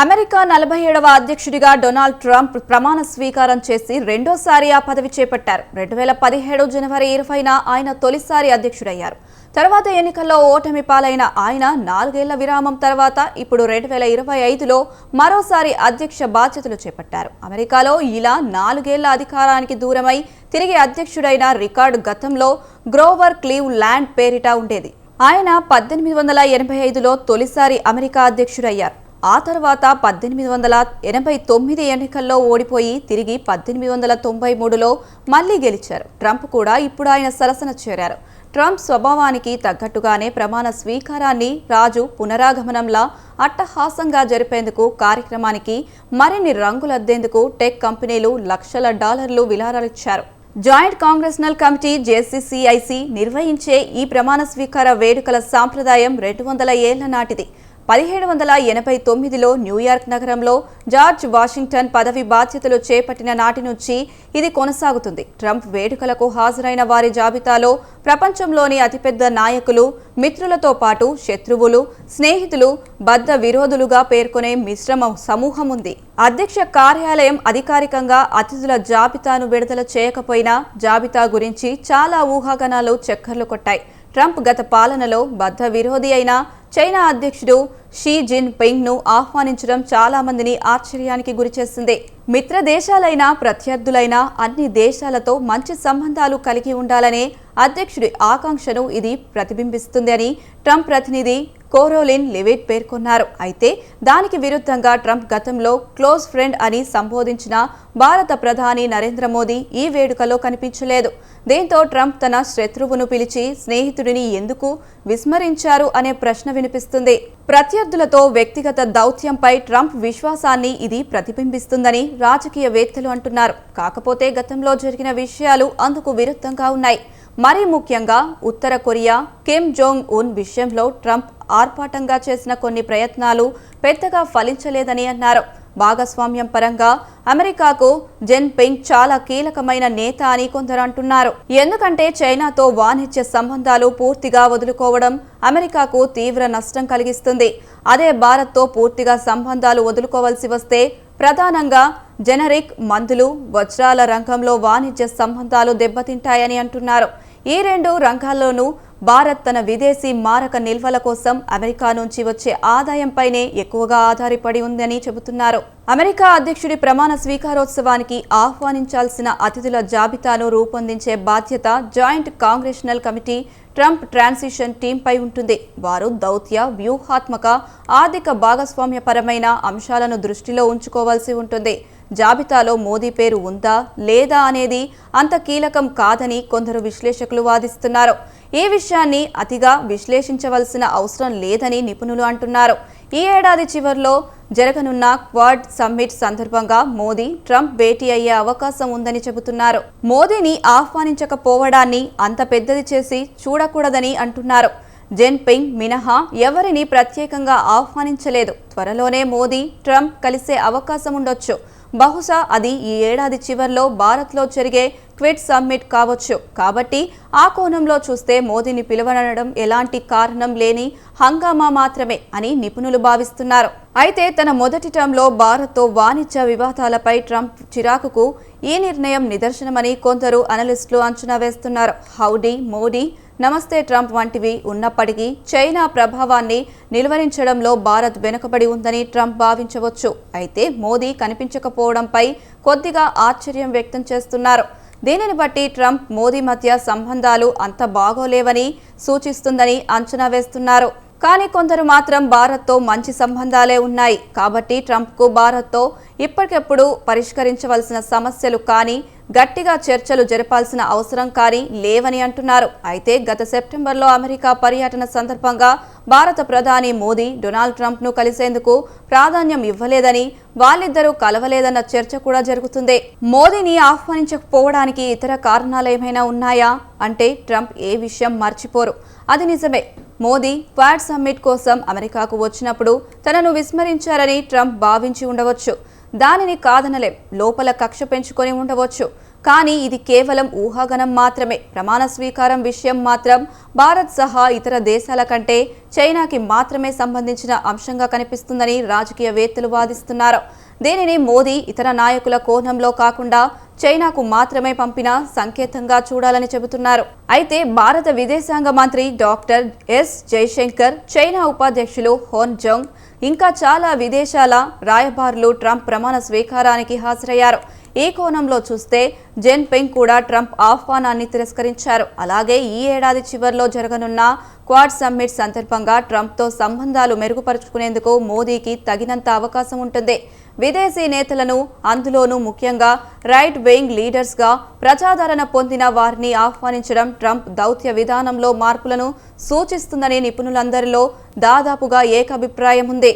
America నలభై ఏడవ అధ్యక్షుడిగా డొనాల్డ్ ట్రంప్ ప్రమాణ స్వీకారం చేసి రెండోసారి ఆ పదవి చేపట్టారు. రెండు వేల పదిహేడు జనవరి ఇరవైన ఆయన తొలిసారి అధ్యక్షుడయ్యారు. తర్వాత ఎన్నికల్లో ఓటమి పాలైన ఆయన నాలుగేళ్ళ విరామం తర్వాత ఇప్పుడు రెండు వేల ఇరవై ఐదులో మరోసారి అధ్యక్ష బాధ్యతలు చేపట్టారు. అమెరికాలో ఇలా నాలుగేళ్ళ అధికారానికి దూరమై తిరిగి అధ్యక్షుడైన రికార్డు గతంలో గ్రోవర్ క్లీవ్ ల్యాండ్ పేరిట ఉండేది. ఆయన పద్దెనిమిది వందల ఎనభై ఐదులో తొలిసారి అమెరికా అధ్యక్షుడయ్యారు. ఆ తర్వాత పద్దెనిమిది వందల ఎనభై తొమ్మిది ఎన్నికల్లో ఓడిపోయి తిరిగి పద్దెనిమిది వందల తొంభై మూడులో మళ్ళీ గెలిచారు. ట్రంప్ కూడా ఇప్పుడు ఆయన సరసన చేరారు. ట్రంప్ స్వభావానికి తగ్గట్టుగానే ప్రమాణ స్వీకారాన్ని రాజు పునరాగమనంలా అట్టహాసంగా జరిపేందుకు కార్యక్రమానికి మరిన్ని రంగులద్దేందుకు టెక్ కంపెనీలు లక్షల డాలర్లు విలారాలిచ్చారు జాయింట్ కాంగ్రెస్నల్ కమిటీ జేసీసీఐసి నిర్వహించే ఈ ప్రమాణ స్వీకార వేడుకల సాంప్రదాయం రెండు వందల ఏళ్ళ నాటిది. పదిహేడు వందల ఎనభై తొమ్మిదిలో న్యూయార్క్ నగరంలో జార్జ్ వాషింగ్టన్ పదవి బాధ్యతలు చేపట్టిన నాటి నుంచి ఇది కొనసాగుతుంది. ట్రంప్ వేడుకలకు హాజరైన వారి జాబితాలో ప్రపంచంలోని అతిపెద్ద నాయకులు మిత్రులతో పాటు శత్రువులు స్నేహితులు బద్ద విరోధులుగా పేర్కొనే మిశ్రమ సమూహం ఉంది అధ్యక్ష కార్యాలయం అధికారికంగా అతిథుల జాబితాను విడుదల చేయకపోయినా జాబితా గురించి చాలా ఊహాగానాలు చక్కర్లు కొట్టాయి. ట్రంప్ గత పాలనలో బద్ధ విరోధి అయిన చైనా అధ్యక్షుడు షీ జిన్ పింగ్ను ఆహ్వానించడం చాలా మందిని ఆశ్చర్యానికి గురిచేసింది మిత్ర దేశాలైన ప్రత్యర్థులైన అన్ని దేశాలతో మంచి సంబంధాలు కలిగి ఉండాలనే అధ్యక్షుడి ఆకాంక్షను ఇది ప్రతిబింబిస్తుంది అని ట్రంప్ ప్రతినిధి కోరోలిన్ లివిట్ పేర్కొన్నారు. అయితే దానికి విరుద్ధంగా ట్రంప్ గతంలో క్లోజ్ ఫ్రెండ్ అని సంబోధించిన భారత ప్రధాని నరేంద్ర మోదీ ఈ వేడుకలో కనిపించలేదు. దీంతో ట్రంప్ తన శత్రువును పిలిచి స్నేహితుడిని ఎందుకు విస్మరించారు అనే ప్రశ్న వినిపిస్తుంది. ప్రత్యర్థులతో వ్యక్తిగత దౌత్యంపై ట్రంప్ విశ్వాసాన్ని ఇది ప్రతిబింబిస్తుందని రాజకీయవేత్తలు అంటున్నారు. కాకపోతే గతంలో జరిగిన విషయాలు అందుకు విరుద్ధంగా ఉన్నాయి. మరీ ముఖ్యంగా ఉత్తర కొరియా కిమ్ జోంగ్ ఉన్ విషయంలో ట్రంప్ ఆర్పాటంగా చేసిన కొన్ని ప్రయత్నాలు పెద్దగా ఫలించలేదని అన్నారు. భాగస్వామ్యం పరంగా అమెరికాకు జెన్ పింగ్ చాలా కీలకమైన నేత అని కొందరు అంటున్నారు. ఎందుకంటే చైనాతో వాణిజ్య సంబంధాలు పూర్తిగా వదులుకోవడం అమెరికాకు తీవ్ర నష్టం కలిగిస్తుంది. అదే భారత్తో పూర్తిగా సంబంధాలు వదులుకోవాల్సి వస్తే ప్రధానంగా జెనరిక్ మందులు వజ్రాల రంగంలో వాణిజ్య సంబంధాలు దెబ్బతింటాయని అంటున్నారు. ఈ రెండు రంగాల్లోనూ భారత్ తన విదేశీ మారక నిల్వల కోసం అమెరికా నుంచి వచ్చే ఆదాయంపైనే ఎక్కువగా ఆధారపడి ఉందని చెబుతున్నారు. అమెరికా అధ్యక్షుడి ప్రమాణ స్వీకారోత్సవానికి ఆహ్వానించాల్సిన అతిథుల జాబితాను రూపొందించే బాధ్యత joint congressional committee Trump transition టీంపై ఉంటుంది. వారు దౌత్య వ్యూహాత్మక ఆర్థిక భాగస్వామ్యపరమైన అంశాలను దృష్టిలో ఉంచుకోవాల్సి ఉంటుంది. జాబితాలో మోదీ పేరు ఉందా లేదా అనేది అంత కీలకం కాదని కొందరు విశ్లేషకులు వాదిస్తున్నారు. ఈ విషయాన్ని అతిగా విశ్లేషించవలసిన అవసరం లేదని నిపుణులు అంటున్నారు. ఈ ఏడాది చివరిలో జరగనున్న క్వాడ్ సమ్మిట్ సందర్భంగా మోదీ ట్రంప్ భేటీ అయ్యే అవకాశం ఉందని చెబుతున్నారు. మోదీని ఆహ్వానించకపోవడాన్ని అంత పెద్దది చేసి చూడకూడదని అంటున్నారు. జెన్ పింగ్ మినహా ఎవరిని ప్రత్యేకంగా ఆహ్వానించలేదు. త్వరలోనే మోదీ ట్రంప్ కలిసే అవకాశం ఉండొచ్చు. బహుశా అది ఈ ఏడాది చివర్లో భారత్లో జరిగే క్విట్ సమ్మిట్ కావచ్చు. కాబట్టి ఆ కోణంలో చూస్తే మోదీని పిలువనడం ఎలాంటి కారణం లేని హంగామా మాత్రమే అని నిపుణులు భావిస్తున్నారు. అయితే తన మొదటి టర్మ్లో భారత్తో వాణిజ్య వివాదాలపై ట్రంప్ చిరాకుకు ఈ నిర్ణయం నిదర్శనమని కొందరు అనలిస్టులు అంచనా వేస్తున్నారు. హౌడీ మోడీ నమస్తే ట్రంప్ వంటివి ఉన్నప్పటికీ చైనా ప్రభావాన్ని నిలువరించడంలో భారత్ వెనుకబడి ఉందని ట్రంప్ భావించవచ్చు. అయితే మోదీ కనిపించకపోవడంపై కొద్దిగా ఆశ్చర్యం వ్యక్తం చేస్తున్నారు. దీనిని బట్టి ట్రంప్ మోదీ మధ్య సంబంధాలు అంత బాగోలేవని సూచిస్తుందని అంచనా వేస్తున్నారు. కానీ కొందరు మాత్రం భారత్తో మంచి సంబంధాలే ఉన్నాయి. కాబట్టి ట్రంప్కు భారత్తో ఇప్పటికెప్పుడు పరిష్కరించవలసిన సమస్యలు కానీ గట్టిగా చర్చలు జరపాల్సిన అవసరం కానీ లేవని అంటున్నారు. అయితే గత సెప్టెంబర్లో అమెరికా పర్యటన సందర్భంగా భారత ప్రధాని మోదీ డొనాల్డ్ ట్రంప్ను కలిసేందుకు ప్రాధాన్యం ఇవ్వలేదని వాళ్ళిద్దరూ కలవలేదన్న చర్చ కూడా జరుగుతుంది. మోదీని ఆహ్వానించకపోవడానికి ఇతర కారణాలు ఏమైనా ఉన్నాయా? అంటే ట్రంప్ ఏ విషయం మర్చిపోరు. అది నిజమే. మోదీ క్వాడ్ సమ్మిట్ కోసం అమెరికాకు వచ్చినప్పుడు తనను విస్మరించారని ట్రంప్ భావించి ఉండవచ్చు. దానిని కాదనలేం. లోపల కక్ష పెంచుకొని ఉండవచ్చు. కానీ ఇది కేవలం ఊహాగనం మాత్రమే. ప్రమాణ స్వీకారం విషయం మాత్రం భారత్ సహా ఇతర దేశాల కంటే చైనాకి మాత్రమే సంబంధించిన అంశంగా కనిపిస్తుందని రాజకీయవేత్తలు వాదిస్తున్నారు. దీనిని మోదీ ఇతర నాయకుల కోణంలో కాకుండా చైనాకు మాత్రమే పంపిన సంకేతంగా చూడాలని చెబుతున్నారు. అయితే భారత విదేశాంగ మంత్రి డాక్టర్ ఎస్ జైశంకర్ చైనా ఉపాధ్యక్షులు హోన్ జంగ్ ఇంకా చాలా విదేశాల రాయబారులు ట్రంప్ ప్రమాణ స్వీకారానికి హాజరయ్యారు. ఈ కోణంలో చూస్తే జెన్ పెంగ్ కూడా ట్రంప్ ఆహ్వానాన్ని తిరస్కరించారు. అలాగే ఈ ఏడాది చివరిలో జరగనున్న క్వాడ్ సమ్మిట్ సందర్భంగా ట్రంప్తో సంబంధాలు మెరుగుపరుచుకునేందుకు మోదీకి తగినంత అవకాశం ఉంటుంది. విదేశీ నేతలను అందులోనూ ముఖ్యంగా రైట్ వెయింగ్ లీడర్స్గా ప్రజాదరణ పొందిన వారిని ఆహ్వానించడం ట్రంప్ దౌత్య విధానంలో మార్పులను సూచిస్తుందని నిపుణులందరిలో దాదాపుగా ఏకాభిప్రాయం ఉంది.